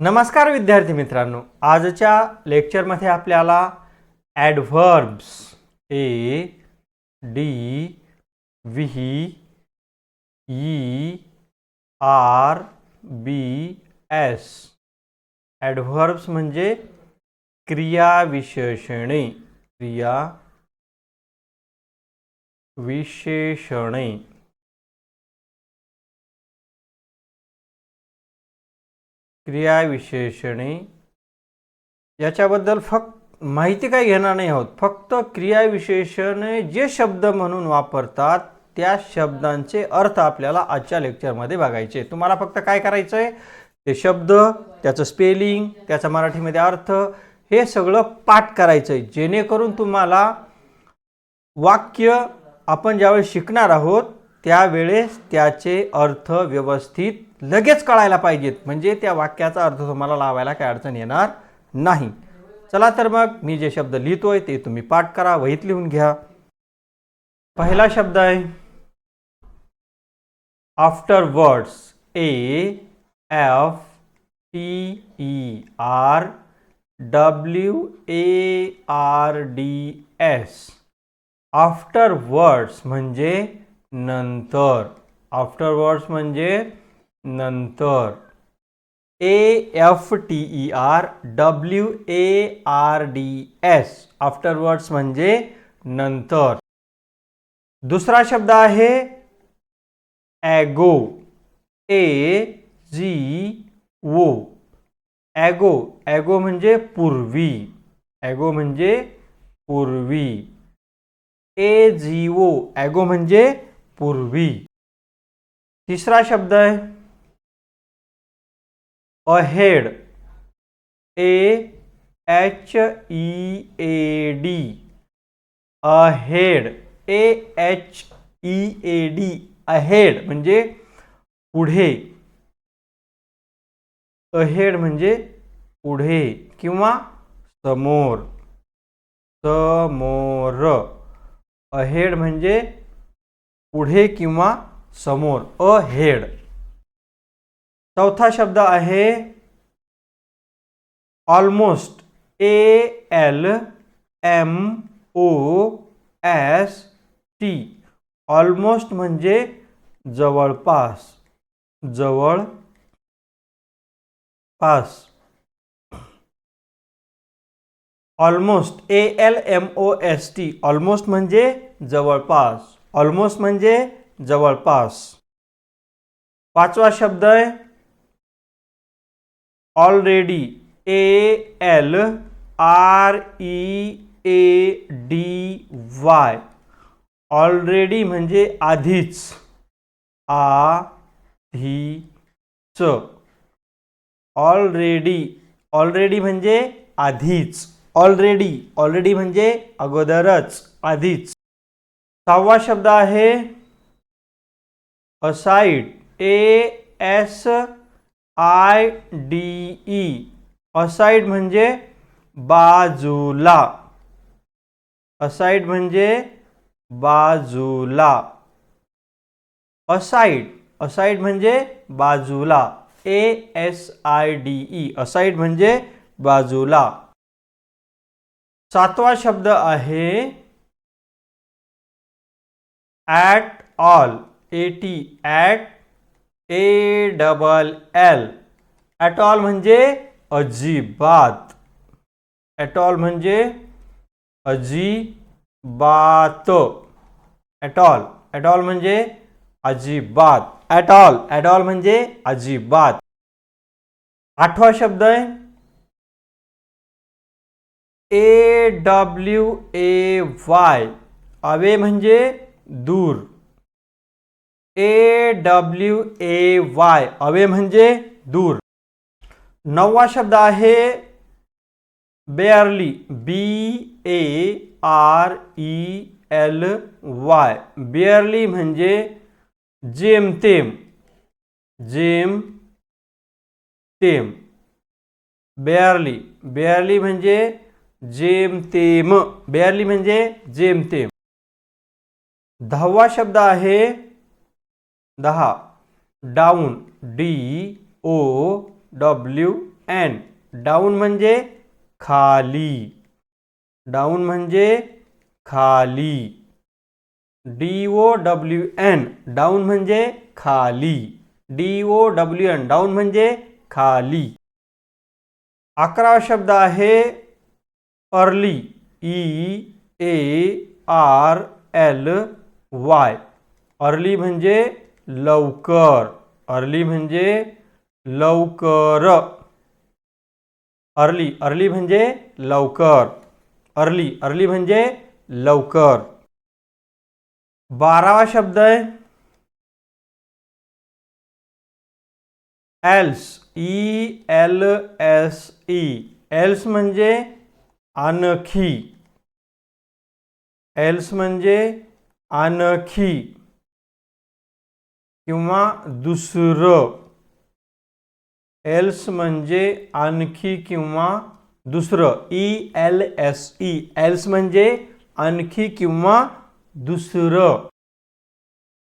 नमस्कार विद्यार्थी मित्रांनो. आजच्या लेक्चरमध्ये आपल्याला adverbs A D V E R B S. Adverbs म्हणजे क्रियाविशेषणे क्रिया विशेषणे. क्रियाविशेषणे. याच्याबद्दल फक्त माहिती काही घेणार नाही आहोत. फक्त क्रियाविशेषणे जे शब्द म्हणून वापरतात त्या शब्दांचे अर्थ आपल्याला आजच्या लेक्चरमध्ये बघायचे तुम्हाला फक्त काय करायचं आहे ते शब्द त्याचं स्पेलिंग त्याचा मराठीमध्ये अर्थ हे सगळं पाठ करायचं आहे जेणेकरून तुम्हाला वाक्य आपण ज्यावेळेस शिकणार आहोत त्यावेळेस त्याचे अर्थ व्यवस्थित लगेच कळायला पाहिजेत. म्हणजे त्या वाक्याचा अर्थ तुम्हाला लावायला काही अडचण येणार नाही. चला तर मग मी जे शब्द लिहितोय ते तुम्ही पाठ करा वहीत लिहून घ्या. पहिला शब्द आहे afterwards A F T E R W A R D S afterwards म्हणजे नंतर. आफ्टर वर्ड्स म्हणजे नंतर A F T E R W A R D S afterwards म्हणजे नंतर. दुसरा शब्द आहे ago A G O ago ago म्हणजे पूर्वी. ॲगो म्हणजे पूर्वी. ए जी ओ ॲगो म्हणजे पूर्वी. तिसरा शब्द आहे ahead A H E A D ahead A H E A D ahead म्हणजे पुढे. अहेड म्हणजे पुढे किंवा समोर. समोर. अहेड म्हणजे पुढे किंवा समोर. अहेड चौथा शब्द आहे almost A L M O S T almost म्हणजे जवळपास, जवळ पास. Almost A L M O S T almost म्हणजे जवळपास. ऑलमोस्ट म्हणजे जवळपास. पाचवा शब्द आहे already A L R E A D Y already म्हणजे आधीच. आ, धी, च. ऑलरेडी ऑलरेडी म्हणजे आधीच. ऑलरेडी ऑलरेडी म्हणजे अगोदरच, आधीच. सहावा शब्द आहे. Aside A S I D E. Aside म्हणजे बाजूला. असाईड म्हणजे बाजूला. असाईड असाईड म्हणजे बाजूला. A S I D E. Aside म्हणजे बाजूला. सातवा शब्द आहे at all. A T at A double L. At all म्हणजे अजिबात. ॲट ऑल म्हणजे अजिबात. ॲट ऑल म्हणजे अजिबात. ऑल ॲट म्हणजे अजिबात. आठवा शब्द आहे. A W A Y away म्हणजे दूर. A W A Y away म्हणजे दूर. नववा शब्द आहे barely B A R E L Y barely म्हणजे जेमतेम. जेम तेम बेअरली बेअरली म्हणजे जेमतेम. बेअरली म्हणजे जेमतेम. दहावा शब्द आहे दहा. Down D O W N down म्हणजे खाली. डाऊन म्हणजे खाली. D O W N down म्हणजे खाली. D O W N down म्हणजे खाली. अकरावा शब्द आहे. Early. E. A. R. L. Y. Early लवकर. अर्ली म्हणजे लवकर. अर्ली अर्ली म्हणजे लवकर. अर्ली अर्ली म्हणजे लवकर. बारावा शब्द आहे. Else E L S E else म्हणजे आणखी एल्स म्हणजे आणखी किंवा दुसरं. एल्स म्हणजे आणखी किंवा दुसरं. E L S E. Else म्हणजे आणखी किंवा दुसरं.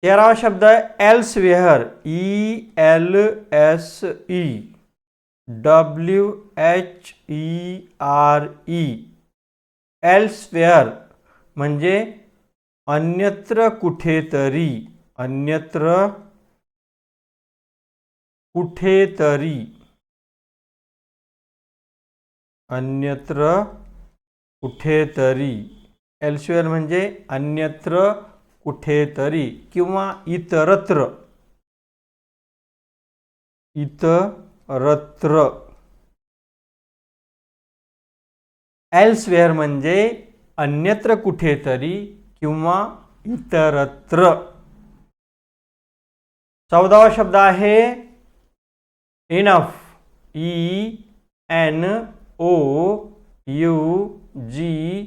तेरावा शब्द elsewhere E L S E. W H E R E. Elsewhere म्हणजे अन्यत्र कुठेतरी. अन्यत्र कुठेतरी. अन्यत्र कुठेतरी. एल्सवेअर म्हणजे अन्यत्र कुठेतरी किंवा इतरत्र. इतरत्र. एल्सवेअर म्हणजे अन्यत्र कुठेतरी किंवा इतरत्र. चौदावा शब्द आहे enough E N O U G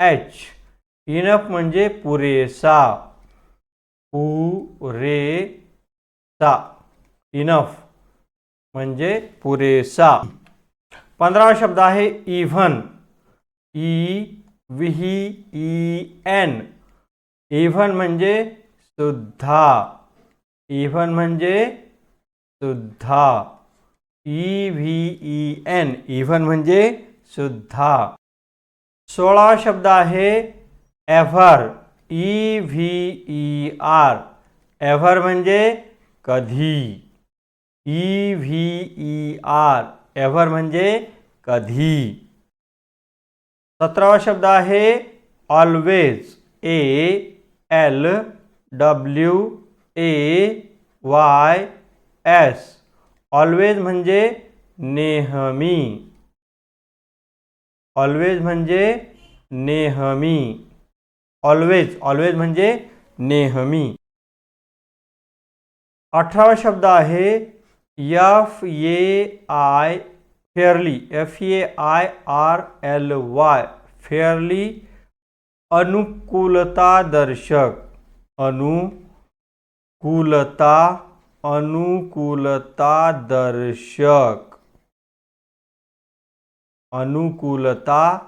H enough म्हणजे पुरेसा. पुरेसा. इनफ म्हणजे पुरेसा. पंधरावा शब्द आहे even E V E N even म्हणजे सुद्धा. इव्हन म्हणजे सुद्धा. E V E N even म्हणजे सुद्धा सोळावा शब्द आहे ever E V E R ever म्हणजे कधी. E V E R ever म्हणजे कधी. सतरावा शब्द आहे always A L W A Y S always म्हणजे नेहमी. ऑलवेज म्हणजे नेहमी. ऑलवेज ऑलवेज म्हणजे नेहमी. अठरावा शब्द आहे F A I fairly F A I R L Y fairly अनुकूलता दर्शक अनुकूलता अनुकूलता दर्शक अनुकूलता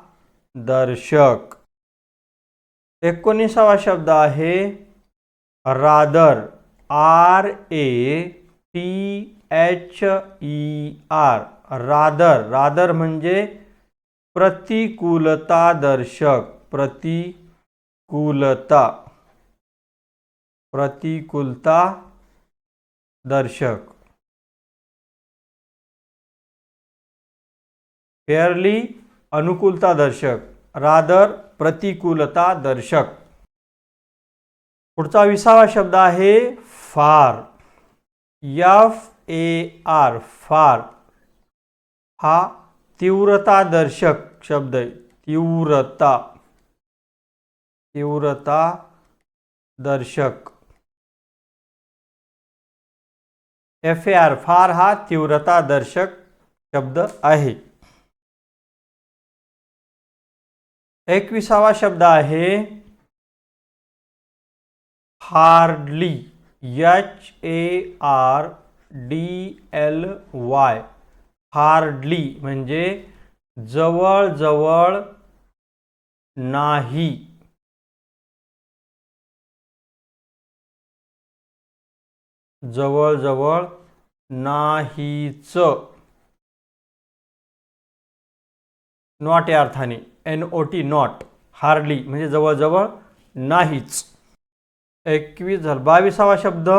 दर्शक एकोणीसावा शब्द आहे rather, R A T H E R, rather. Rather म्हणजे प्रतिकूलता दर्शक प्रतिकूलता प्रतिकूलता दर्शक. फेअरली अनुकूलता दर्शक. रादर प्रतिकूलता दर्शक. पुढचा विसावा शब्द आहे फार. F A are far. हा तीव्रता दर्शक शब्द आहे. तीव्रता. तीव्रता दर्शक. एफ़ ए आर फार हा तीव्रता दर्शक शब्द आहे. एकविसावा शब्द आहे. Hardly H A R D L Y hardly म्हणजे जवळजवळ नाही. जवळजवळ नाहीच. नॉट या अर्थाने. N O T not. Hardly म्हणजे जवळजवळ नाहीच. एकवीस झालं. बावीसावा शब्द.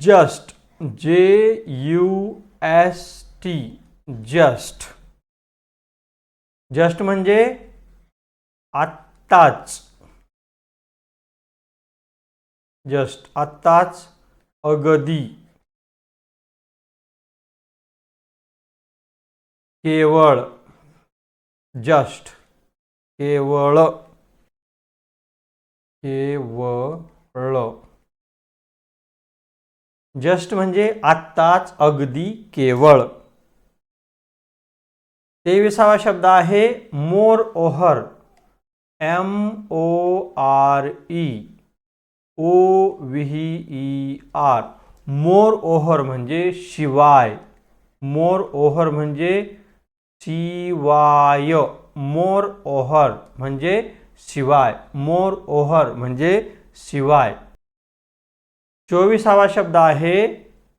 Just. J U S T. Just. Just म्हणजे आत्ताच. जस्ट आत्ताच अगदी. केवळ. जस्ट. केवळ. केवळ. जस्ट म्हणजे आत्ताच अगदी केवळ. तेविसावा शब्द आहे moreover. M O R E. O V E R. Moreover म्हणजे शिवाय। मोर ओहर म्हणजे शिवाय। मोर ओहर म्हणजे शिवाय। मोर ओहर म्हणजे शिवाय। चोवीसावा शब्द आहे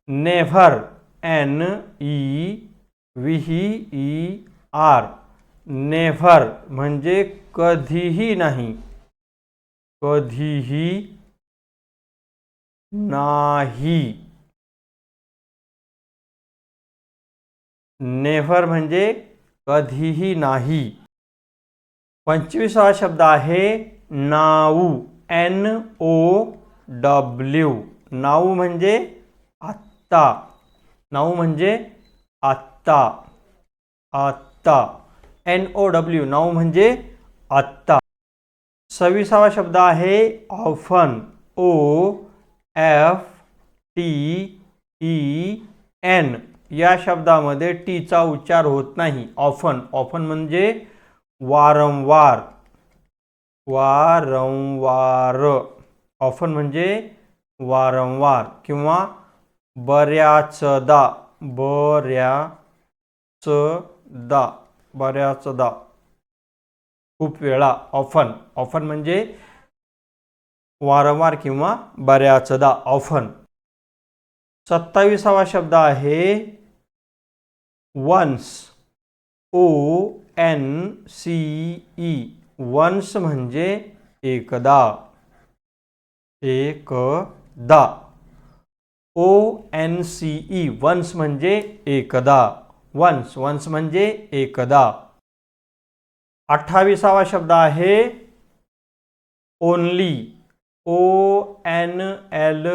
never. N E V E R. Never म्हणजे कधीही नाही। कधीही नाही. नेव्हर म्हणजे कधीही नाही. पंचवीसावा शब्द आहे नाऊ, एन ओ डब्ल्यू. नाऊ म्हणजे आत्ता. नाऊ म्हणजे आत्ता. आत्ता. N O W. नाऊ म्हणजे आत्ता. सव्वीसावा शब्द आहे often O F T E N या शब्दामध्ये टीचा उच्चार होत नाही. ऑफन ऑफन म्हणजे वारंवार. वारंवार. ऑफन म्हणजे वारंवार किंवा बऱ्याचदा. बऱ्याचदा. बऱ्याचदा. खूप वेळा. ऑफन ऑफन म्हणजे वारंवार किंवा बऱ्याचदा ऑफन सत्तावीसावा शब्द आहे once O N C E once म्हणजे एकदा. एकदा. ओ एन सी ई वन्स म्हणजे एकदा. वन्स वन्स म्हणजे एकदा. अठ्ठावीसावा शब्द आहे only O N L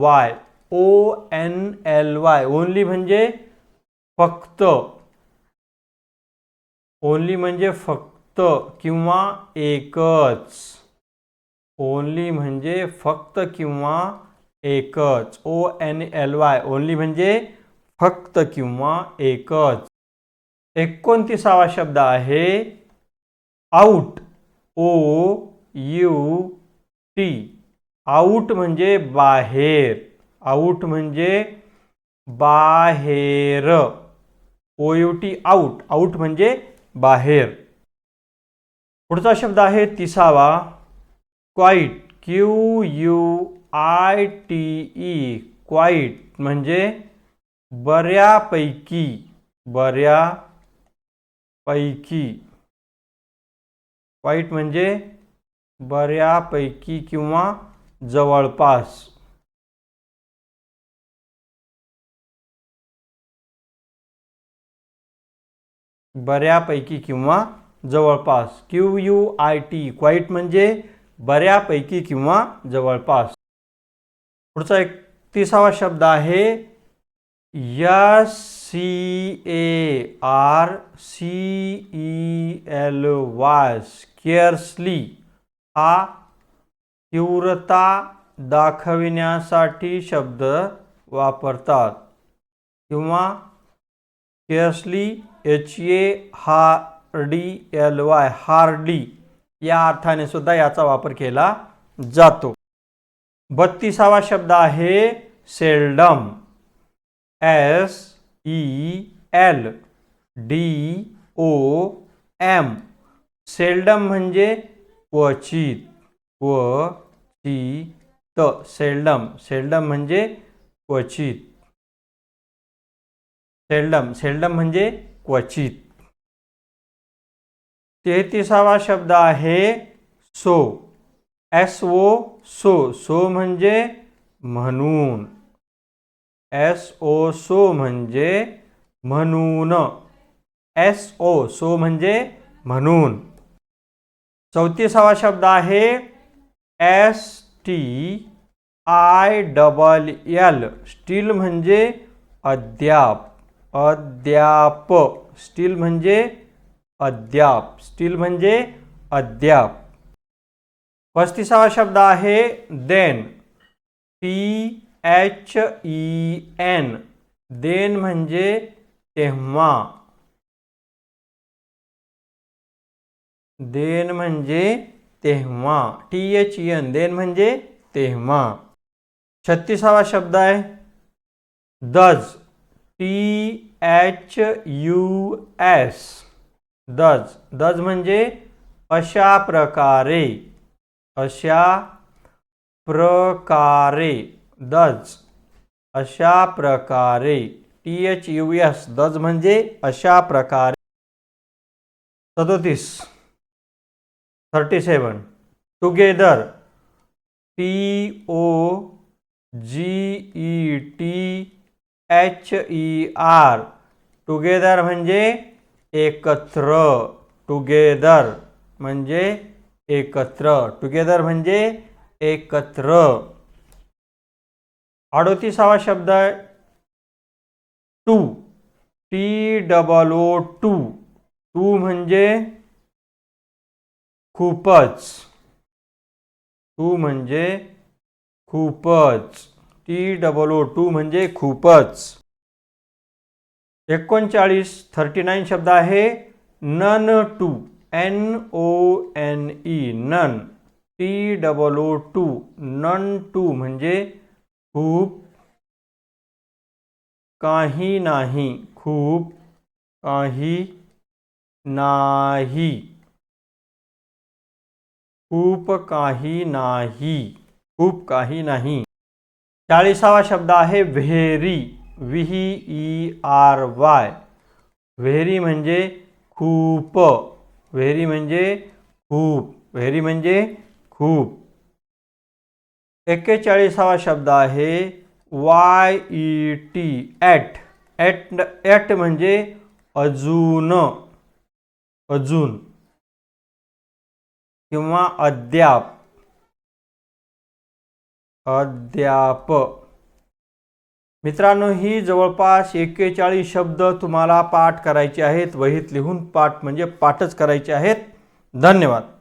Y O N L Y only म्हणजे फक्त. ओनली म्हणजे फक्त किंवा एकच. ओनली म्हणजे फक्त किंवा एकच. O N L Y only म्हणजे फक्त किंवा एकच. एकोणतीसावा शब्द आहे. Out O U T out म्हणजे बाहेर. आऊट म्हणजे बाहेर. O U T out out म्हणजे बाहेर. पुढचा शब्द आहे तिसावा. Quite Q U I T E quite म्हणजे बऱ्यापैकी. बऱ्यापैकी. क्वाईट म्हणजे बऱ्यापैकी किंवा जवळपास. बऱ्यापैकी किंवा जवळपास. Q U I T quite म्हणजे बऱ्यापैकी किंवा जवळपास. पुढचा एक तिसावा शब्द आहे S C A R C E L Y scarcely हा तीव्रता दाखविण्यासाठी शब्द वापरतात. किंवा केसली H A R D L Y hardly या अर्थाने सुद्धा याचा वापर केला जातो. बत्तीसावा शब्द आहे seldom. S E L D O M. Seldom म्हणजे क्वचित क्वचित सेल्डम सेल्डम म्हणजे क्वचित. सेल्डम सेल्डम म्हणजे क्वचित. तेहतीसावा शब्द आहे सो. एस ओ सो. सो म्हणजे म्हणून. एस ओ सो म्हणजे म्हणून. एस ओ सो म्हणजे म्हणून. चौतीसावा शब्द आहे S T I double L still म्हणजे अद्याप अद्याप. स्टील म्हणजे अद्याप स्टील म्हणजे अद्याप. पस्तीसावा शब्द आहे then T H E N then म्हणजे तेव्हा. देन म्हणजे तेव्हा. टी एच एन देन म्हणजे तेव्हा. छत्तीसावा शब्द आहे. Thus T H U S thus thus म्हणजे अशा प्रकारे. अशा प्रकारे. दज अशा प्रकारे. T H U S thus म्हणजे अशा प्रकारे. सदोतीस. Thirty seven together T O G E T H E R together म्हणजे एकत्र. टुगेदर म्हणजे एकत्र. टुगेदर म्हणजे एकत्र. अडोतीसावा शब्द आहे. Too T double O too too म्हणजे खूपच. टू म्हणजे खूपच. टी डबल ओ टू म्हणजे खूपच. एकोणचाळीस थर्टी नाईन शब्द आहे. None too. N O N E none. T double O too none too म्हणजे खूप. काही नाही. खूप काही नाही. खूप काही नाही. खूप काही नाही. चाळीसावा शब्द आहे very. V, E, R, Y. Very म्हणजे खूप. व्हेरी म्हणजे खूप. व्हेरी म्हणजे खूप. एक्केचाळीसावा शब्द आहे Y, E, T, yet. Yet yet म्हणजे अजून. अजून. किंवा अद्याप अद्याप. मित्रांनो ही जवळपास एक्केचाळीस शब्द तुम्हाला पाठ करायचे आहेत. वहीत लिहून पाठ म्हणजे पाठच करायचे आहेत. धन्यवाद.